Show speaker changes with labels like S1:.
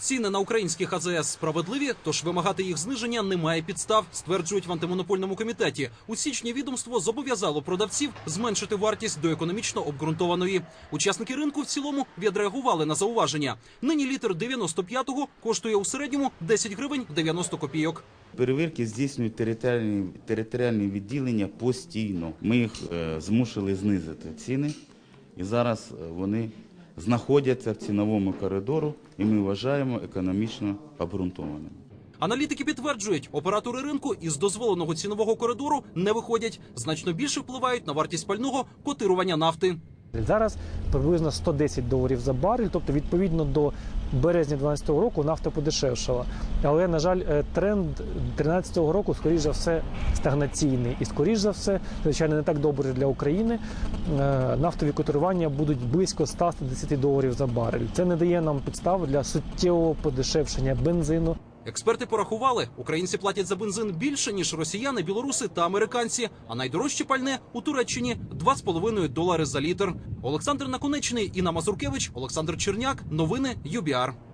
S1: Ціни на українських АЗС справедливі, тож вимагати їх зниження немає підстав, стверджують в антимонопольному комітеті. У січні відомство зобов'язало продавців зменшити вартість до економічно обґрунтованої. Учасники ринку в цілому відреагували на зауваження. Нині літр 95-го коштує у середньому 10 гривень 90 копійок.
S2: Перевірки здійснюють територіальні, територіальні відділення постійно. Ми їх е, змусили знизити ціни, і зараз е, вони знаходяться в ціновому коридору, і ми вважаємо економічно обґрунтованими.
S1: Аналітики підтверджують, оператори ринку із дозволеного цінового коридору не виходять. Значно більше впливають на вартість пального котирування нафти.
S3: Зараз приблизно 110 доларів за барель, тобто відповідно до березня 2012 року нафта подешевшала. Але на жаль, е, тренд 2013 року, скоріш за все, стагнаційний. І скоріш за все, звичайно, не так добре для України. Е, Нафтові котирування будуть близько 100-110 доларів за барель. Це не дає нам підстав для суттєвого подешевшення бензину.
S1: Експерти порахували, українці платять за бензин більше ніж росіяни, білоруси та американці. А найдорожче пальне у Туреччині 2,5 долари за літр. Олександр Наконечний, Інна Мазуркевич, Олександр Черняк. Новини ЮБІАР.